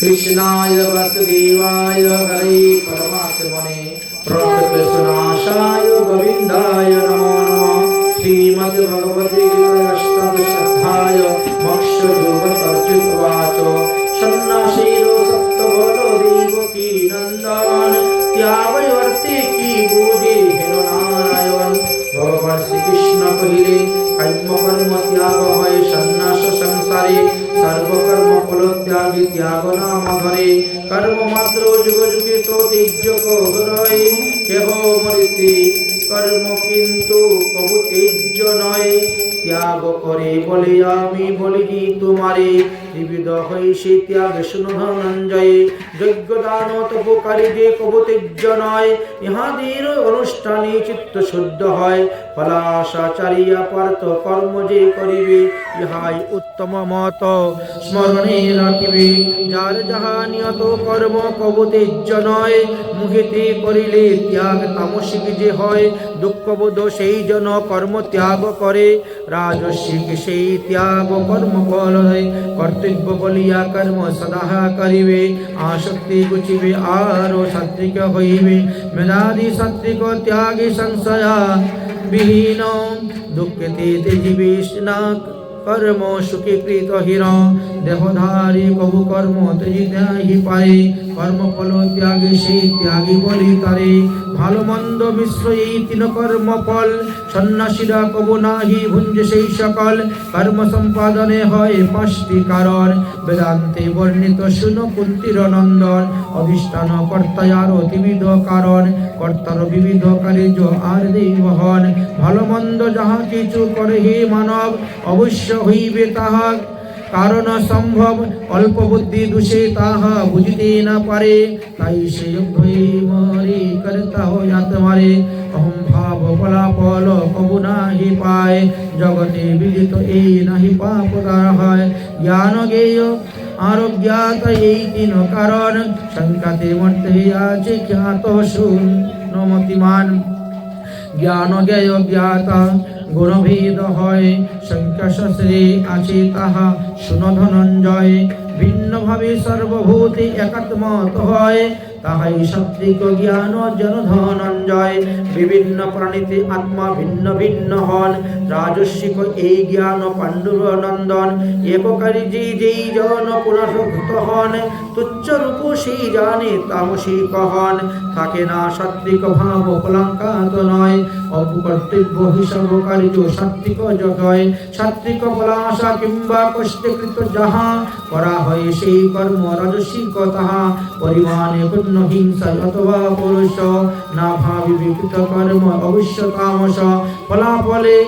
কৃষ্ণায় বাসুদেবায় হরে পরমাত্মনে প্রণতকৃষ্ণাশায় গোবিন্দায় নমো নমঃ শ্রীমদ্ ভগবতে গীতাষ্টম শ্রদ্ধায় মোক্ষযোগর্চিতবাচ সন্ন্যাসীরো সপ্তবলো দেবকী নন্দন ত্যাগবর্তে কি বোধে হেন নারায়ণ? ভগবান শ্রীকৃষ্ণ কহিলে কর্ম ত্যাগ হয় সন্ন্যাস সংসারে সর্বকর্ম ফলত্যাগী ত্যাগ নাম ধরে। কর্ম মাত্র যুগ যুগে তো তেজ্য কহরয় কেহ মরিতে কর্ম কিন্তু কবু তেজ্য নয়। ত্যাগ করে বলে আমি বলিনি তোমারে। যজ্ঞ দান তপকারী যে নয় ইহাদের অনুষ্ঠানে চিত্ত শুদ্ধ হয় পার্থ কর্ম যে করিবে, ইহাই উত্তম মত। স্মরণে রাখিবে, যার যাহা নিয়ত কর্ম কবতেজ্য নয় মুখেতে করিলে ত্যাগ তামসিক যে হয়, দুঃখবোধ সেই জন কর্ম ত্যাগ করে। রাজস্বিক সেই ত্যাগ কর্ম ফল হয়, কর্তব্য বলিয়া কর্ম সদা করিবে আসক্তি গুছিবে আরও সাত্বিক হইবে মেধাদি সাত্বিক ত্যাগী সংশয়া বিহীন দুঃখেতে তেজিবে না কর্ম সুখী কৃত হীন দেহধারী কবু কর্ম তেজি দেহি পারে কর্ম ত্যাগে সেই ত্যাগী বলি তারে। ভালো মন্দ মিশ্র এই তিন কর্ম ফল। সন্ন্যাসীরা কবু নাহি ভুঞ্জে সেই সকল। কর্ম সম্পাদনে হয় পাঁচটি কারণ। বেদান্তে বর্ণিত শুন কুন্তির নন্দন। অধিষ্ঠান কর্তায় আরও ত্রিবিধ কারণ। কর্তার বিবিধ কার্য আর দেই বহন। ভালো মন্দ যাহা কিছু করে হে মানব, অবশ্য হইবে তাহা কারণ সম্ভব, অল্প বুদ্ধি দোষে তাহা বুঝিতে না পারে। তাই সে মরে করতা হইয়াতে মারে। অহম ভাব ফলাফল কবু নাহি পায়। জগতে বিদিত এই নাহি পাপ হয়। জ্ঞান জ্ঞেয় আরোগ্যাত এই তিন কারণ। শঙ্কাতে মর্তে আছে খ্যাত শুন নমতিমান জ্ঞান গুণভেদ হয় সংখ্যাশাস্ত্রে আছে তাহা শুন ধনঞ্জয় ভিন্নভাবে সর্বভূতে একাত্মত হয়, তাহাই সাত্বিক জ্ঞান জন ধনঞ্জয় বিভিন্ন প্রাণীতে আত্মা ভিন্ন ভিন্ন হন, রাজস্বিক এই জ্ঞান পাণ্ডুর নন্দন এককারী যে যেই জন পুনঃভুক্ত হন তুচ্ছ রূপ সেই জানে তামসিক হন। থাকে না সাত্বিক ভাব কলঙ্কাত নয় অপকর্তব্য হিসাব কার্য সাত্বিক জগয় সাত্বিক ফলাশা কিংবা কষ্টকৃত যাহা, করা হয় সেই কর্ম রাজস্বিক তাহা পরিমাণে পূর্ণ হিংসা অথবা পুরুষ, না ভাবি বিকৃত কর্ম অবশ্য তামস ফলাফলে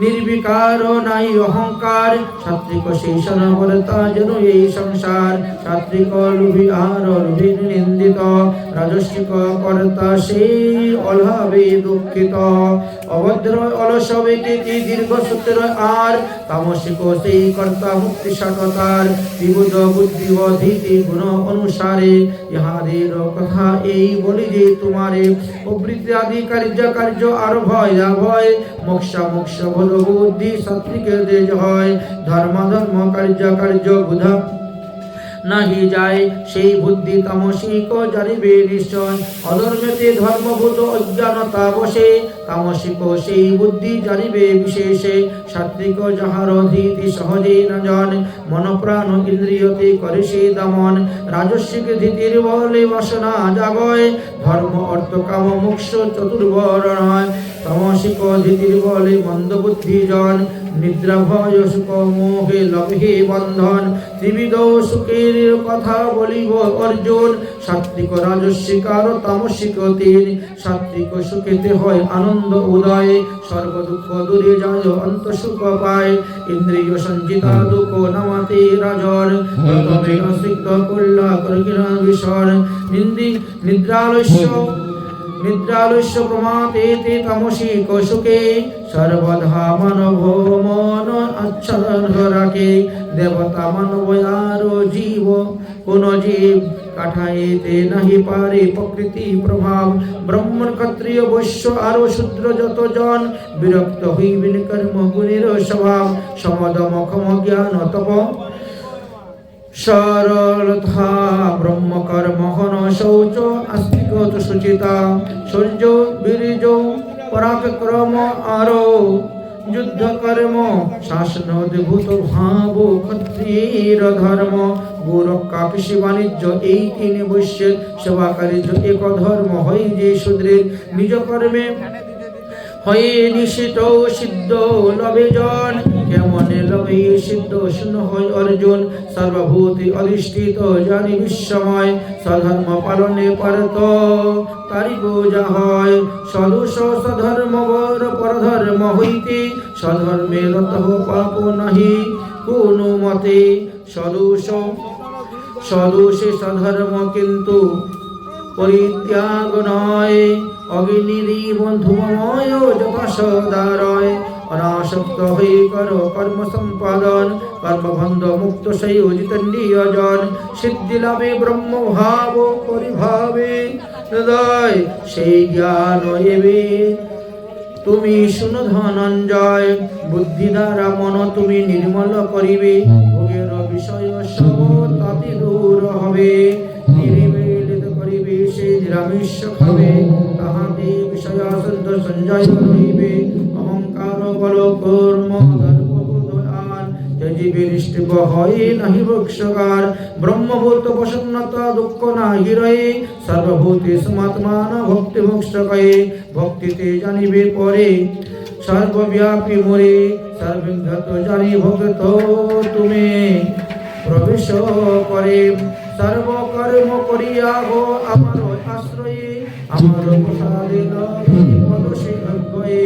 নির্বিকার নাই অহংকার সাত্বিক সেই সনবরতা যেন এই সংসার সাত্বিক লুভি আর লুভি নিন্দিত রাজস্বিক কর্তা এই বলি যে তোমারে প্রবৃত্তি আদি কার্য কার্য আর ভয় ভয়, মোক্ষ মোক্ষ বুদ্ধি সাত্বিকের দেজ হয়। ধর্ম ধর্ম কার্য কার্য বুধা নাহি যায়। সেই বুদ্ধি তামসিক জানিবে নিশ্চয়। অধর্মেতে ধর্মভূত অজ্ঞানতা বসে। তামসিক সেই বুদ্ধি জানিবে বিশেষে। সাত্বিক যাহার ধীতি সহজে ন জন মন প্রাণ ইন্দ্রিয়তে করে সে দমন। রাজস্বিক ধীতির বলে বাসনা জাগয়। ধর্ম অর্থ কাম, মোক্ষ চতুর্বর্ণ হয়। তামসিক ধীতির বলে মন্দ জন নিদ্রা ভয় সুখ মোহে লভে বন্ধন। সুখের কথা অর্জুন। সাত্বিক তামসিক সাত্বিক সুখেতে হয় আনন্দ উদয়। সর্ব দুঃখ দূরে যায় অন্ত সুখ পায়। ইন্দ্রিয় সঞ্চিতা দুঃখ নামাতে রাজন প্রথমে নিন্দি নিদ্রালস্য নিদ্রালস্য প্রমাতে তে তামসী কৌশুকে সর্বধা মানব মন আচ্ছন্ন রাখে দেবতা মানব জীব। কোন জীব কাঠাইতে নাহি পারে প্রকৃতি প্রভাব। ব্রাহ্মণ ক্ষত্রিয় বৈশ্য আরও শূদ্র যত জন বিরক্ত হইবেন কর্ম গুণের স্বভাব। সমদম ক্ষম জ্ঞান তপ সরলতা ব্রহ্মকর্ম হন শৌচ আস্তিকত সুচিতা, সূর্য, বীর্য, পরাক্রম আরও। যুদ্ধ কর্ম শাসন অদ্ভুত ভাব ক্ষত্রির ধর্ম গোরক্ষা কৃষি বাণিজ্য, এই তিন বৈশ্যের সেবা কার্য এক ধর্ম হয় যে শূদ্রের নিজ কর্মে, হয়ে নিষিদ্ধ সিদ্ধ লবে জন। কেমন লবে সিদ্ধ শূন্য হয় অর্জুন, সর্বভূতি অধিষ্ঠিত জানি বিশ্বময় স্বধর্ম পালনে পারত তারি পূজা হয়। সদুষ সধর্ম বর পরধর্ম হইতে, স্বধর্মে রত পাপ নাহি কোনো মতে। সদুষ, সদোষে সধর্ম কিন্তু পরিত্যাগ নয় অগ্নিরি বন্ধুময় যথা সদারয় অনাসক্ত হয়ে কর কর্ম সম্পাদন কর্মবন্ধ মুক্ত সেই অজিতন্ডিয়জন সিদ্ধি লাভে ব্রহ্ম ভাব পরিভাবে হৃদয়, সেই জ্ঞান এবে। তুমি শুনো ধনঞ্জয়, বুদ্ধি দ্বারা মন তুমি নির্মল করিবে। ভোগের বিষয় সব তাতে দূর হবে। নির্মিলিত করিবে, সে নিরামিষ খাবে। তাহাতে বিষয় সঞ্জয় রহিবে। অহংকার বল কর্ম ইষ্টিব হয় নাহি বৃক্ষকার ব্রহ্মভূত প্রসন্নতা দুঃখ নাহি রয়ে, সর্বভূতে সমাত্মান ভক্তি মোক্ষ ভক্তিতে জানিবে পরে, সর্বব্যাপী মোরে সর্বজ্ঞত জানি ভগত তুমি। প্রবেশ করে, সর্বকর্ম করিয়া গো আমার আশ্রয়ে, আমার প্রসাদিন পদ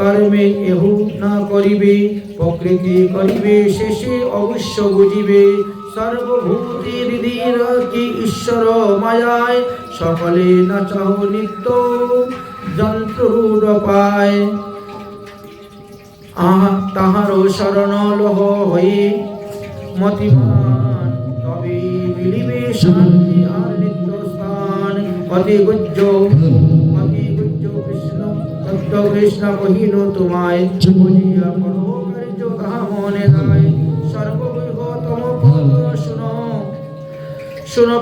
কর্মে এহু না করিবে, প্রকৃতি করিবে, শেষে অবশ্য বুঝিবে, সর্বভূতি হৃদির কি ঈশ্বর মায়ায়, সকলে না চাহ নিত্য যন্ত্ররূঢ় পায়। আহা, তাহারও শরণ লহ হয়ে মতিমান তবে মিলিবে শান্তি আর নিত্য স্থান। অতি গুজ্জ তত্ত্ব কৃষ্ণ কহিল, তোমায় বুঝিয়া করো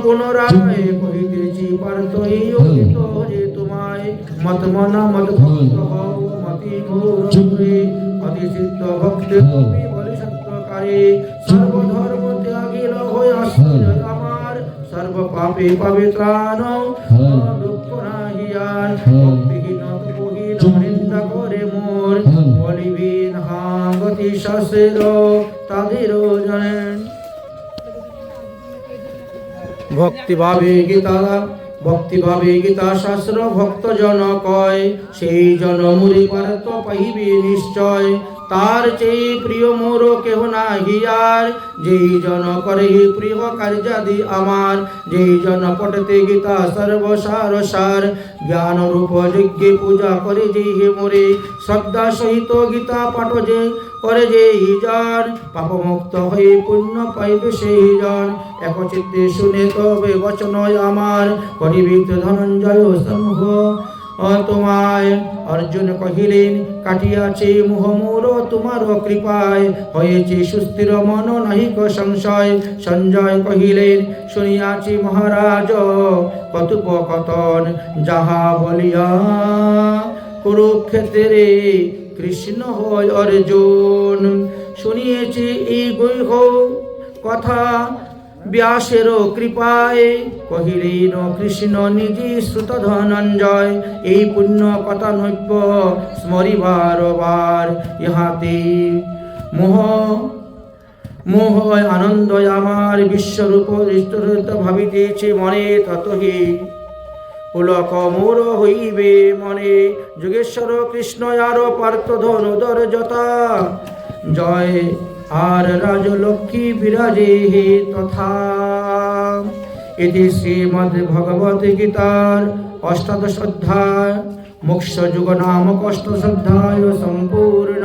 পুনরায় কহিতেছি, পার্থ এই অতীত যে তোমায় মত মনা মত ভক্ত হও, মতি গৌরবে অতি সিদ্ধ ভক্তি তুমি বলি সত্যকারে, সর্বধর্ম ত্যাগীর হয়ে আসিল আমার সর্ব পাপে পাবে ত্রাণ জানেন। ভক্তিভাবে গীতা ভক্তিভাবে গীতা শাস্ত্র ভক্ত জন কয়, সেই জন মুড়ি পারত পাইবে নিশ্চয়। তার চেয়ে প্রিয় মোর কেহ না হিয়ার যেই জন করে প্রিয় কার্যাদি আমার, যেই জন পটতে গীতা সর্বসার সার। জ্ঞান রূপ যজ্ঞে পূজা করে যেই হে মোরে শ্রদ্ধা সহিত গীতা পাঠ যে করে যে জন পাপমুক্ত হয়ে পুণ্য পাইবে সেই জন একচিত্তে শুনে তবে বচন আমার করিবিত ধনঞ্জয় সমূহ। তোমায়, অর্জুন কহিলেন, কাটিয়াছে মোহমোর তোমার কৃপায়, হয়েছে সুস্থির মন নাহিক সংশয়। সঞ্জয় কহিলেন, শুনিয়াছি মহারাজ, কতুপকথন যাহা বলিয়া কুরুক্ষেত্রে কৃষ্ণ হয় অর্জুন, শুনিয়েছি এই গৈহ কথা। ব্যাসের কৃপায় কহিলেন, কৃষ্ণ নিজে শ্রুত ধনঞ্জয় এই পুণ্য কথা নৈব্য স্মরিবার বার। ইহাতে মোহ মোহ আনন্দ আমার, বিশ্বরূপ ভাবিতেছে মনে ততহি পুলক মোর হইবে মনে। যোগেশ্বর কৃষ্ণ আর পার্থ ধনুদর যথা। জয় আর রাজলক্ষ্মী বিরাজে হে তথা। এটি শ্রীমদ্ ভগবত গীতার অষ্টাদশ অধ্যায়, মোক্ষ যুগ নাম কষ্ট শ্রদ্ধায় সম্পূর্ণ।